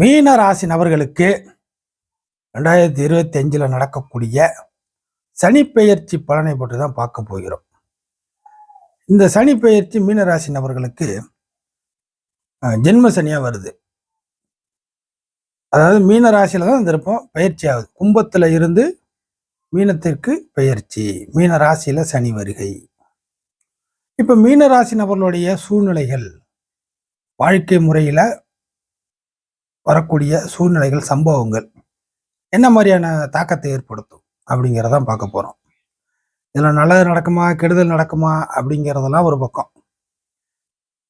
மீன ராசி நபர்களுக்கு ரெண்டாயிரத்தி இருபத்தி அஞ்சில் நடக்கக்கூடிய சனி பெயர்ச்சி பலனை பற்றி தான் பார்க்க போகிறோம். இந்த சனி பெயர்ச்சி மீன ராசி நபர்களுக்கு ஜென்ம சனியாக வருது. அதாவது மீன ராசியில தான் இருப்போம் பயிற்சி ஆகுது. கும்பத்தில் இருந்து மீனத்திற்கு பயிற்சி மீன ராசியில் சனி வருகை. இப்போ மீன ராசி நபர்களுடைய சூழ்நிலைகள் வாழ்க்கை முறையில் வரக்கூடிய சூழ்நிலைகள் சம்பவங்கள் என்ன மாதிரியான தாக்கத்தை ஏற்படுத்தும் அப்படிங்கிறதான் பார்க்க போகிறோம் இதில் நல்லது நடக்குமா கெடுதல் நடக்குமா அப்படிங்கிறதெல்லாம் ஒரு பக்கம்.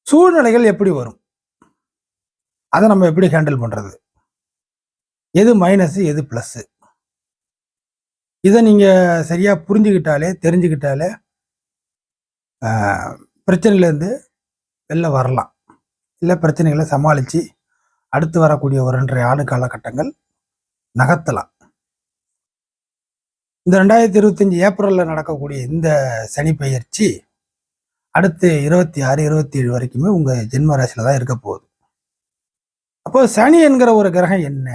சூழ்நிலைகள் எப்படி வரும்? அதை நம்ம எப்படி ஹேண்டில் பண்ணுறது எது மைனஸ் எது ப்ளஸ்ஸு? இதை நீங்கள் சரியாக புரிஞ்சுக்கிட்டாலே தெரிஞ்சுக்கிட்டாலே பிரச்சனையிலேருந்து வெளில வரலாம். இல்லை பிரச்சனைகளை சமாளித்து அடுத்து வரக்கூடிய ஒரு ரெண்டரை ஆண்டு காலகட்டங்கள் நகர்த்தலாம். இந்த ரெண்டாயிரத்தி இருபத்தஞ்சி ஏப்ரலில் நடக்கக்கூடிய இந்த சனி பயிற்சி அடுத்து இருபத்தி ஆறு இருபத்தி ஏழு வரைக்குமே உங்கள் ஜென்ம ராசியில் தான் இருக்க போகுது. அப்போது சனி என்கிற ஒரு கிரகம் என்ன?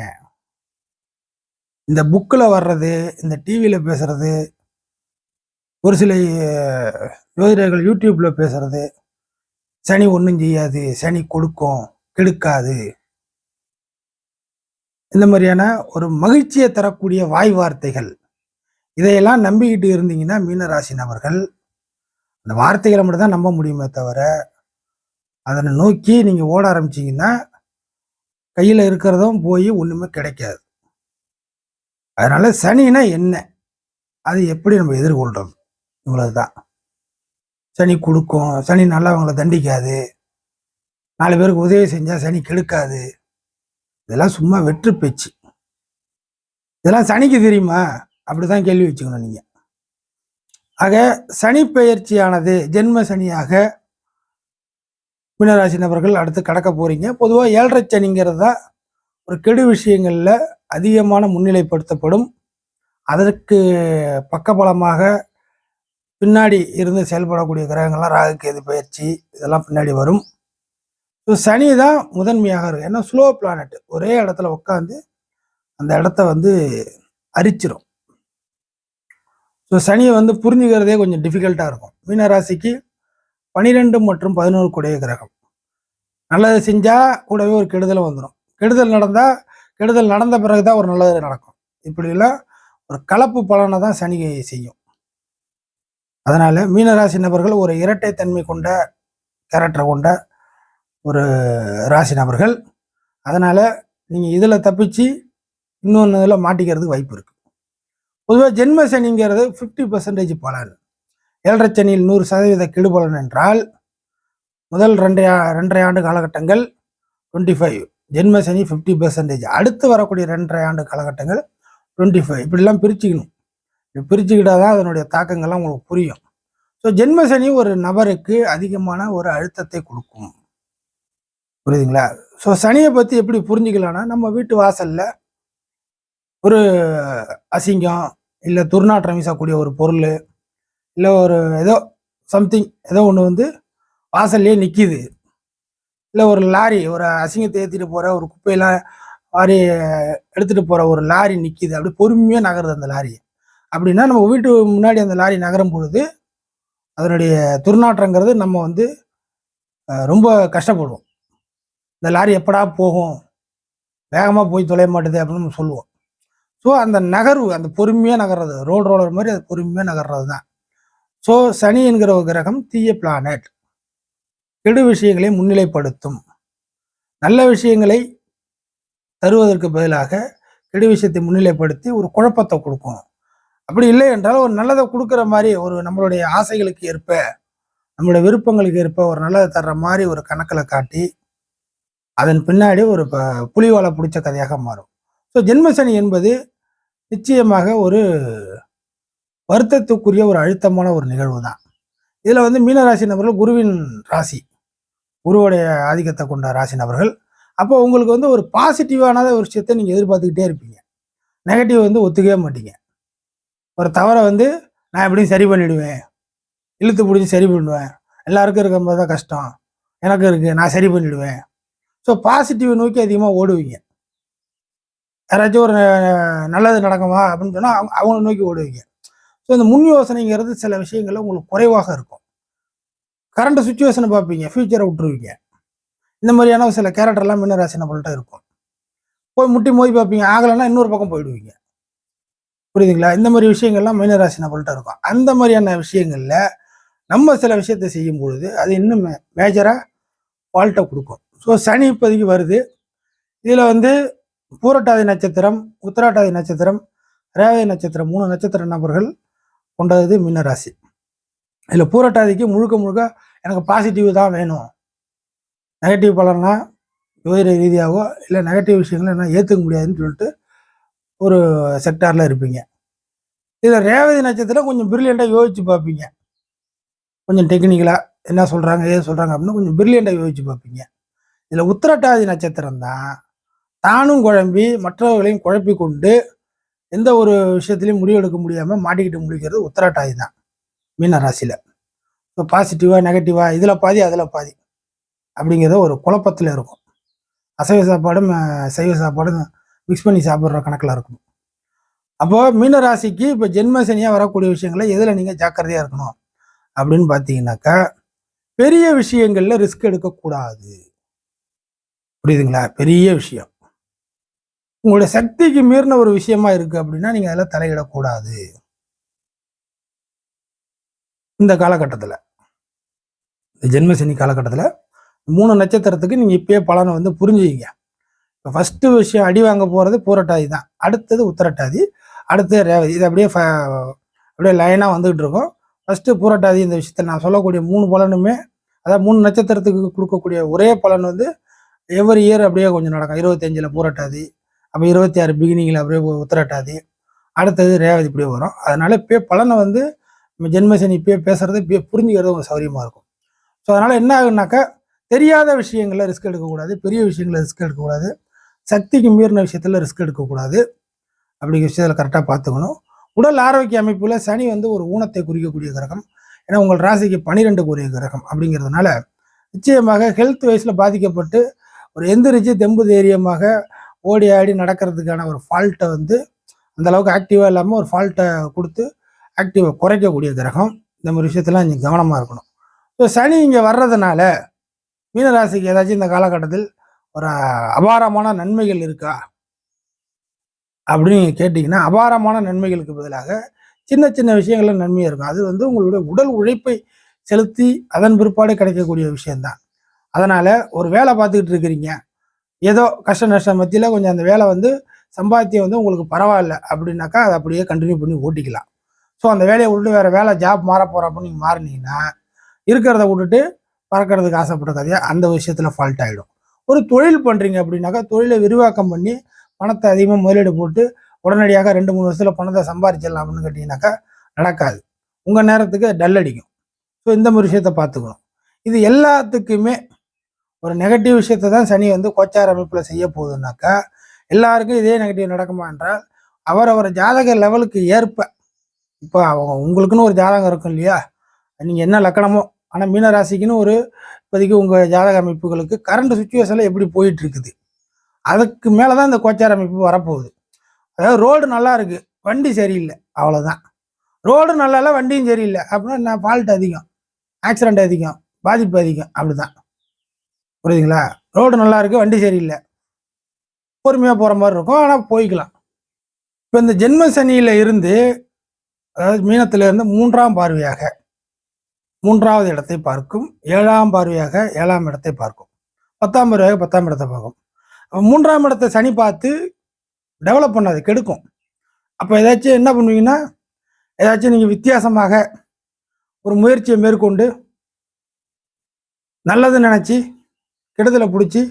இந்த புக்கில் வர்றது இந்த டிவியில் பேசுறது ஒரு சில அஹ், ஜோதிடர்கள் யூடியூப்ல பேசுறது சனி ஒன்றும் செய்யாது சனி கொடுக்கும் கெடுக்காது இந்த மாதிரியான ஒரு மகிழ்ச்சியை தரக்கூடிய வாய் வார்த்தைகள். இதையெல்லாம் நம்பிக்கிட்டு இருந்தீங்கன்னா மீனராசி நபர்கள் அந்த வார்த்தைகளை மட்டும் தான் நம்ப முடியுமே தவிர அதனை நோக்கி நீங்கள் ஓட ஆரம்பிச்சிங்கன்னா கையில் இருக்கிறதும் போய் ஒன்றுமே கிடைக்காது. அதனால் சனினா என்ன? அது எப்படி நம்ம எதிர்கொள்கிறோம் இவ்வளவு தான். சனி கொடுக்கும் சனி நல்லவங்களை தண்டிக்காது. நாலு பேருக்கு உதவி செஞ்சால் சனி கெடுக்காது. இதெல்லாம் சும்மா வெற்று பேச்சு. இதெல்லாம் சனிக்கு தெரியுமா? அப்படிதான் கேள்வி வச்சுக்கணும் நீங்க. ஆக சனி பெயர்ச்சியானது ஜென்ம சனியாக மீனராசி நபர்கள் அடுத்து கடக்க போறீங்க. பொதுவாக ஏழரை சனிங்கிறது தான் ஒரு கெடு விஷயங்களில் அதிகமான முன்னிலைப்படுத்தப்படும். அதற்கு பக்கபலமாக பின்னாடி இருந்து செயல்படக்கூடிய கிரகங்கள்லாம் ராகு கேது பயிற்சி இதெல்லாம் பின்னாடி வரும். ஸோ சனி தான் முதன்மையாக இருக்கும் ஏன்னா ஸ்லோ பிளானட் ஒரே இடத்துல உட்காந்து அந்த இடத்த வந்து அரிச்சிரும். ஸோ சனியை வந்து புரிஞ்சுக்கிறதே கொஞ்சம் டிஃபிகல்ட்டாக இருக்கும். மீனராசிக்கு பனிரெண்டு மற்றும் பதினோரு கூடிய கிரகம். நல்லது செஞ்சால் கூடவே ஒரு கெடுதலும் வந்துடும் கெடுதல் நடந்தால் கெடுதல் நடந்த பிறகு தான் ஒரு நல்லது நடக்கும். இப்படிலாம் ஒரு கலப்பு பலனை தான் சனி செய்யும். அதனால் மீனராசி நபர்கள் ஒரு இரட்டைத்தன்மை கொண்ட கேரக்டரை கொண்ட ஒரு ராசி நபர்கள். அதனால் நீங்கள் இதில் தப்பிச்சு இன்னொன்று இதில் மாட்டிக்கிறதுக்கு வாய்ப்பு இருக்குது பொதுவாக ஜென்ம சனிங்கிறது ஃபிஃப்டி பர்சன்டேஜ் பலன். ஏழரை சனியில் நூறு சதவீத கெடுபலன் என்றால் முதல் ரெண்டரை ரெண்டரை ஆண்டு காலகட்டங்கள் டுவெண்ட்டி ஃபைவ் ஜென்ம சனி ஃபிஃப்டி பர்சன்டேஜ் அடுத்து வரக்கூடிய ரெண்டரை ஆண்டு காலகட்டங்கள் டுவெண்ட்டி ஃபைவ் இப்படிலாம் பிரிச்சுக்கணும். இப்படி பிரிச்சுக்கிட்டால் தான் அதனுடைய தாக்கங்கள்லாம் உங்களுக்கு புரியும். ஸோ ஜென்ம சனி ஒரு நபருக்கு அதிகமான ஒரு அழுத்தத்தை கொடுக்கும். புரியுதுங்களா? ஸோ சனியை பற்றி எப்படி புரிஞ்சுக்கலாம்னா நம்ம வீட்டு வாசலில் ஒரு அசிங்கம் இல்லை துர்நாற்றம் வீசக்கூடிய ஒரு பொருள் இல்லை ஒரு ஏதோ சம்திங் ஏதோ ஒன்று வந்து வாசல்லே நிற்கிது இல்லை ஒரு லாரி ஒரு அசிங்கத்தை ஏற்றிட்டு போகிற ஒரு குப்பையெல்லாம் வாரி எடுத்துகிட்டு போகிற ஒரு லாரி நிற்கிது அப்படி பொறுமையாக நகருது அந்த லாரி. அப்படின்னா நம்ம வீட்டு முன்னாடி அந்த லாரி நகரும் பொழுது அதனுடைய துர்நாற்றங்கிறது நம்ம வந்து ரொம்ப கஷ்டப்படுவோம். இந்த லாரி எப்படா போகும்? வேகமாக போய் தொலைய மாட்டேது அப்படின்னு நம்ம சொல்லுவோம். ஸோ அந்த நகர்வு அந்த பொறுமையாக நகர்றது ரோல் ரோலர் மாதிரி அது பொறுமையாக நகர்றது தான் ஸோ சனி என்கிற ஒரு கிரகம் தீய பிளானட் கெடு விஷயங்களை முன்னிலைப்படுத்தும். நல்ல விஷயங்களை தருவதற்கு பதிலாக கெடு விஷயத்தை முன்னிலைப்படுத்தி ஒரு குழப்பத்தை கொடுக்கும். அப்படி இல்லை என்றால் ஒரு நல்லதை கொடுக்குற மாதிரி ஒரு நம்மளுடைய ஆசைகளுக்கு ஏற்ப நம்மளுடைய விருப்பங்களுக்கு ஏற்ப ஒரு நல்லதை தர்ற மாதிரி ஒரு கணக்கில் காட்டி அதன் பின்னாடி ஒரு ப- புலிவாலை பிடிச்ச கதையாக மாறும். ஸோ ஜென்மசனி என்பது நிச்சயமாக ஒரு வருத்தத்துக்குரிய ஒரு அழுத்தமான ஒரு நிகழ்வு தான் இதில் வந்து மீனராசி நபர்கள் குருவின் ராசி குருவுடைய ஆதிக்கத்தை கொண்ட ராசி நபர்கள். அப்போ உங்களுக்கு வந்து ஒரு பாசிட்டிவான ஒரு விஷயத்தை நீங்கள் எதிர்பார்த்துக்கிட்டே இருப்பீங்க. நெகட்டிவ் வந்து ஒத்துக்கவே மாட்டீங்க. ஒரு தவறை வந்து நான் எப்படியும் சரி பண்ணிவிடுவேன் இழுத்து பிடிச்சி சரி பண்ணுவேன். எல்லாருக்கும் இருக்கும்போது தான் கஷ்டம். எனக்கு இருக்குது நான் சரி பண்ணிடுவேன். ஸோ பாசிட்டிவ் நோக்கி அதிகமாக ஓடுவீங்க. யாராச்சும் ஒரு நல்லது நடக்குமா அப்படின்னு சொன்னால் அவங்க அவங்கள நோக்கி ஓடுவீங்க. ஸோ இந்த முன் யோசனைங்கிறது சில விஷயங்கள்ல உங்களுக்கு குறைவாக இருக்கும். கரண்ட் சுச்சுவேஷனை பார்ப்பீங்க. ஃபியூச்சரை விட்டுருவீங்க. இந்த மாதிரியான சில கேரக்டர்லாம் மீனராசி நம்மள்ட்ட இருக்கும். போய் முட்டி மோதி பார்ப்பீங்க. ஆகலைன்னா இன்னொரு பக்கம் போயிடுவீங்க. புரியுதுங்களா? இந்த மாதிரி விஷயங்கள்லாம் மீனராசி நம்மள்கிட்ட இருக்கும். அந்த மாதிரியான விஷயங்களில் நம்ம சில விஷயத்தை செய்யும் பொழுது அது இன்னும் மேஜராக ஃபால்ட்டை கொடுக்கும். ஸோ சனி இப்போதைக்கு வருது. இதில் வந்து பூரட்டாதி நட்சத்திரம் உத்திராட்டாதி நட்சத்திரம் ரேவதி நட்சத்திரம் மூணு நட்சத்திர நபர்கள் கொண்டது மீனராசி இதில் பூரட்டாதிக்கு முழுக்க முழுக்க எனக்கு பாசிட்டிவ் தான் வேணும். நெகட்டிவ் பலன்னா ஜோதிட ரீதியாகவோ இல்லை நெகட்டிவ் விஷயங்களை என்ன ஏற்றுக்க முடியாதுன்னு சொல்லிட்டு ஒரு செக்டாரில் இருப்பீங்க. இதில் ரேவதி நட்சத்திரம் கொஞ்சம் பிரில்லியண்ட்டாக யோசிச்சு பார்ப்பீங்க. கொஞ்சம் டெக்னிக்கலாக என்ன சொல்கிறாங்க ஏது சொல்கிறாங்க அப்படின்னு கொஞ்சம் பிரில்லியண்ட்டாக யோசிச்சு பார்ப்பீங்க. இதில் உத்திரட்டாதி நட்சத்திரம் தான். தானும் குழம்பி மற்றவர்களையும் குழப்பி கொண்டு எந்த ஒரு விஷயத்துலையும் முடிவெடுக்க முடியாமல் மாட்டிக்கிட்டு முடிக்கிறது உத்திரட்டாதி தான் மீன ராசியில். இப்போ பாசிட்டிவாக நெகட்டிவாக இதில் பாதி அதில் பாதி அப்படிங்கிறத ஒரு குழப்பத்தில் இருக்கும். அசைவ சாப்பாடும் சைவ சாப்பாடும் மிக்ஸ் பண்ணி சாப்பிட்ற கணக்கில் இருக்கும். அப்போது மீனராசிக்கு இப்போ ஜென்ம சனியாக வரக்கூடிய விஷயங்களை எதில் நீங்கள் ஜாக்கிரதையாக இருக்கணும் அப்படின்னு பார்த்தீங்கன்னாக்கா பெரிய விஷயங்களில் ரிஸ்க் எடுக்கக்கூடாது. புரியுதுங்களா? பெரிய விஷயம். உங்களுடைய சக்திக்கு மீறின ஒரு விஷயமா இருக்கு அப்படின்னா நீங்க அதெல்லாம் தலையிடக்கூடாது. இந்த காலகட்டத்தில். இந்த ஜென்மசனி காலகட்டத்தில் மூணு நட்சத்திரத்துக்கு நீங்கள் இப்பயே பலனை வந்து புரிஞ்சுக்கிங்க. இப்போ ஃபஸ்ட்டு விஷயம் அடி வாங்க போகிறது பூரட்டாதி தான். அடுத்தது உத்தரட்டாதி அடுத்தது ரேவதி இது அப்படியே ஃப- அப்படியே லைனாக வந்துகிட்டு இருக்கும். ஃபஸ்ட்டு பூரட்டாதி இந்த விஷயத்தை நான் சொல்லக்கூடிய மூணு பலனுமே அதாவது மூணு நட்சத்திரத்துக்கு கொடுக்கக்கூடிய ஒரே பலன் வந்து எவ்ரி இயர் அப்படியே கொஞ்சம் நடக்கும். இருபத்தஞ்சில் பூரட்டாதி அப்போ இருபத்தி ஆறு பிகினிங்கில் அப்படியே உத்திரட்டாதி அடுத்தது ரேவதி இப்படியே வரும். அதனால இப்பயே பலனை வந்து நம்ம ஜென்மசனி இப்பயே பேசுகிறது இப்பயே புரிஞ்சுக்கிறது உங்களுக்கு சௌரியமாக இருக்கும். ஸோ அதனால் என்ன ஆகுனாக்கா தெரியாத விஷயங்களில் ரிஸ்க் எடுக்கக்கூடாது பெரிய விஷயங்களில் ரிஸ்க் எடுக்கக்கூடாது சக்திக்கு மீறின விஷயத்தில் ரிஸ்க் எடுக்கக்கூடாது அப்படிங்கிற விஷயத்தில் கரெக்டாக பார்த்துக்கணும். உடல் ஆரோக்கிய அமைப்பில் சனி வந்து ஒரு ஊனத்தை குறிக்கக்கூடிய கிரகம். ஏன்னா உங்கள் ராசிக்கு பனிரெண்டுக்கு உரிய கிரகம் அப்படிங்கிறதுனால நிச்சயமாக ஹெல்த் வைஸில் பாதிக்கப்பட்டு ஒரு எந்திரிச்சு தெம்பு தைரியமாக ஓடி ஆடி நடக்கிறதுக்கான ஒரு ஃபால்ட்டை வந்து அந்தளவுக்கு ஆக்டிவாக இல்லாமல் ஒரு ஃபால்ட்டை கொடுத்து ஆக்டிவை குறைக்கக்கூடிய கிரகம். இந்த மாதிரி விஷயத்தெல்லாம் இங்கே கவனமாக இருக்கணும். ஸோ சனி இங்கே வர்றதுனால மீனராசிக்கு ஏதாச்சும் இந்த காலகட்டத்தில் ஒரு அபாரமான நன்மைகள் இருக்கா? அப்படின்னு கேட்டிங்கன்னா அபாரமான நன்மைகளுக்கு பதிலாக சின்ன சின்ன விஷயங்கள்ல நன்மையாக இருக்கும். அது வந்து உங்களுடைய உடல் உழைப்பை செலுத்தி அதன் பிற்பாடு கிடைக்கக்கூடிய விஷயம்தான். அதனால் ஒரு வேலை பார்த்துக்கிட்டு இருக்கிறீங்க. ஏதோ கஷ்ட நஷ்டம் மத்தியில் கொஞ்சம் அந்த வேலை வந்து சம்பாத்தியம் வந்து உங்களுக்கு பரவாயில்ல அப்படின்னாக்கா அதை அப்படியே கண்டினியூ பண்ணி ஓட்டிக்கலாம். ஸோ அந்த வேலையை விட்டுட்டு வேறு வேலை ஜாப் மாற போகிறப்ப நீங்கள் மாறினீங்கன்னா இருக்கிறத விட்டுட்டு பறக்கிறதுக்கு ஆசைப்பட்ட கதையா அந்த விஷயத்தில் ஃபால்ட் ஆகிடும் ஒரு தொழில் பண்ணுறீங்க அப்படின்னாக்கா தொழிலை விரிவாக்கம் பண்ணி பணத்தை அதிகமாக முதலீடு போட்டு உடனடியாக ரெண்டு மூணு வருஷத்தில் பணத்தை சம்பாரிச்சிடலாம் அப்படின்னு கேட்டிங்கனாக்கா நடக்காது. உங்கள் நேரத்துக்கு டல் அடிக்கும். ஸோ இந்த மாதிரி விஷயத்த பார்த்துக்கணும். இது எல்லாத்துக்குமே ஒரு நெகட்டிவ் விஷயத்தை தான் சனி வந்து கோச்சார அமைப்பில் செய்ய போகுதுனாக்கா எல்லாருக்கும் இதே நெகட்டிவ் நடக்குமா என்றால் அவரவர் ஜாதக லெவலுக்கு ஏற்ப இப்போ அவங்க உங்களுக்குன்னு ஒரு ஜாதகம் இருக்கும் இல்லையா? நீங்கள் என்ன லக்கணமோ ஆனால் மீனராசிக்குன்னு ஒரு இப்போதைக்கு உங்கள் ஜாதக அமைப்புகளுக்கு கரண்ட் சுச்சுவேஷனில் எப்படி போயிட்டு இருக்குது அதுக்கு மேலே தான் இந்த கோச்சார அமைப்பு வரப்போகுது. அதாவது ரோடு நல்லா இருக்குது வண்டி சரியில்லை அவ்வளோதான் ரோடு நல்லா இல்லை வண்டியும் சரியில்லை அப்படின்னா நான் ஃபால்ட் அதிகம் ஆக்சிடெண்ட் அதிகம் பாதிப்பு அதிகம் அப்படி தான் புரியுதுங்களா? ரோடு நல்லா இருக்குது வண்டி சரியில்லை. பொறுமையாக போகிற மாதிரி இருக்கும். ஆனால் போய்க்கலாம். இப்போ இந்த ஜென்ம சனியில் இருந்து அதாவது மீனத்திலிருந்து மூன்றாம் பார்வையாக மூன்றாவது இடத்தை பார்க்கும் ஏழாம் பார்வையாக ஏழாம் இடத்தை பார்க்கும். பத்தாம் பார்வையாக பத்தாம் இடத்தை பார்க்கும். மூன்றாம் இடத்தை சனி பார்த்து டெவலப் பண்ணாது கெடுக்கும். அப்போ ஏதாச்சும் என்ன பண்ணுவீங்கன்னா ஏதாச்சும் நீங்கள் வித்தியாசமாக ஒரு முயற்சியை மேற்கொண்டு நல்லது நினச்சி கெடுதலை பிடிச்சி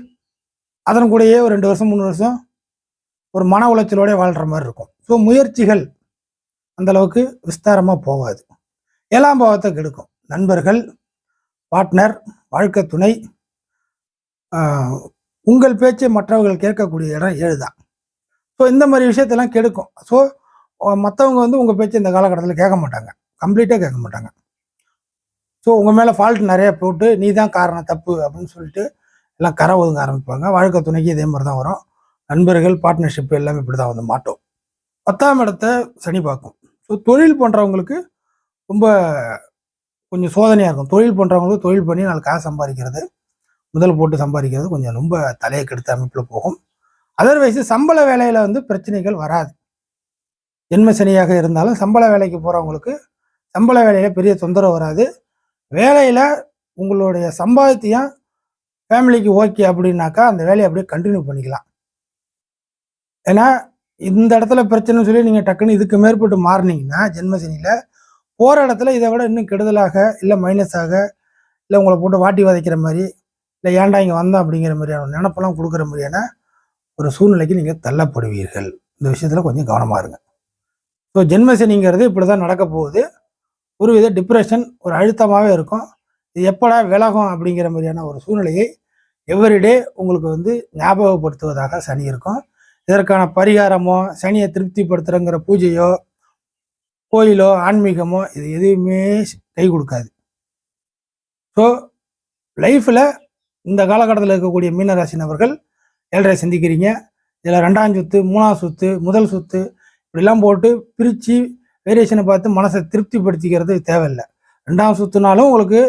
அதன் கூடயே ஒரு ரெண்டு வருஷம் மூணு வருஷம் ஒரு மன உளைச்சலோடய வாழ்கிற மாதிரி இருக்கும். ஸோ முயற்சிகள் அந்த அளவுக்கு விஸ்தாரமாக போகாது. ஏழாம் பாவத்தை கெடுக்கும். நண்பர்கள் பார்ட்னர் வாழ்க்கை துணை உங்கள் பேச்சை மற்றவர்கள் கேட்கக்கூடிய இடம் ஏழு தான் ஸோ இந்த மாதிரி விஷயத்தெல்லாம் கெடுக்கும். ஸோ மற்றவங்க வந்து உங்கள் பேச்சு இந்த காலகட்டத்தில் கேட்க மாட்டாங்க. கம்ப்ளீட்டாக கேட்க மாட்டாங்க. ஸோ உங்கள் மேலே ஃபால்ட் நிறைய போட்டு நீ தான் காரணம் தப்பு அப்படின்னு சொல்லிட்டு எல்லாம் கரை ஒதுங்க ஆரம்பிப்பாங்க. வாழ்க்கை துணைக்கு இதே மாதிரி தான் வரும். நண்பர்கள் பார்ட்னர்ஷிப் எல்லாமே இப்படி தான் வந்து மாட்டோம் பத்தாம் இடத்த சனி பார்க்கும். ஸோ தொழில் பண்ணுறவங்களுக்கு ரொம்ப கொஞ்சம் சோதனையாக இருக்கும். தொழில் பண்ணுறவங்களுக்கு தொழில் பண்ணி நாலு காசு சம்பாதிக்கிறது முதல் போட்டு சம்பாதிக்கிறது கொஞ்சம் ரொம்ப தலையை கெடுத்த அமைப்பில் போகும். அதர்வைஸ் சம்பள வேலையில் வந்து பிரச்சனைகள் வராது. ஜென்ம சனியாக இருந்தாலும் சம்பள வேலைக்கு போகிறவங்களுக்கு சம்பள வேலையில் பெரிய தொந்தரவு வராது. வேலையில் உங்களுடைய சம்பாதத்தையும் ஃபேமிலிக்கு ஓகே அப்படின்னாக்கா அந்த வேலையை அப்படியே கண்டினியூ பண்ணிக்கலாம். ஏன்னா இந்த இடத்துல பிரச்சனைன்னு சொல்லி நீங்கள் டக்குன்னு இதுக்கு மேற்பட்டு மாறினீங்கன்னா ஜென்மசனியில் போகிற இடத்துல இதை விட இன்னும் கெடுதலாக இல்லை மைனஸாக இல்லை உங்களை போட்டு வாட்டி வதைக்கிற மாதிரி இல்லை ஏன்டா இங்கே வந்தோம் அப்படிங்கிற மாதிரியான நினப்பெல்லாம் கொடுக்குற மாதிரியான ஒரு சூழ்நிலைக்கு நீங்கள் தள்ளப்படுவீர்கள். இந்த விஷயத்தில் கொஞ்சம் கவனமாக இருங்க. ஸோ ஜென்மசனிங்கிறது இப்படி தான் நடக்க போகுது. ஒரு வித டிப்ரெஷன் ஒரு அழுத்தமாகவே இருக்கும். இது எப்படா விலகும் அப்படிங்கிற மாதிரியான ஒரு சூழ்நிலையை எவ்ரிடே உங்களுக்கு வந்து ஞாபகப்படுத்துவதாக சனி இருக்கும். இதற்கான பரிகாரமோ சனியை திருப்திப்படுத்துகிறங்கிற பூஜையோ கோயிலோ ஆன்மீகமோ இது எதுவுமே கை கொடுக்காது. ஸோ லைஃப்பில் இந்த காலகட்டத்தில் இருக்கக்கூடிய மீனராசி நபர்கள் ஏழரை சிந்திக்கிறீங்க. இதில் ரெண்டாம் சொத்து மூணாம் சொத்து முதல் சொத்து இப்படிலாம் போட்டு பிரித்து வேரியேஷனை பார்த்து மனசை திருப்திப்படுத்திக்கிறது தேவையில்லை. ரெண்டாம் சொத்துனாலும் உங்களுக்கு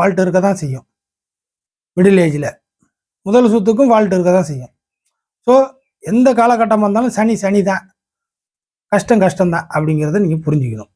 ஃபால்ட் இருக்க தான் செய்யும். மிடில் ஏஜில் முதல் சொத்துக்கும் ஃபால்ட் இருக்க தான் செய்யும். ஸோ எந்த காலகட்டமாக இருந்தாலும் சனி சனி தான் கஷ்டம் கஷ்டம் தான் அப்படிங்கிறத நீங்கள் புரிஞ்சுக்கணும்.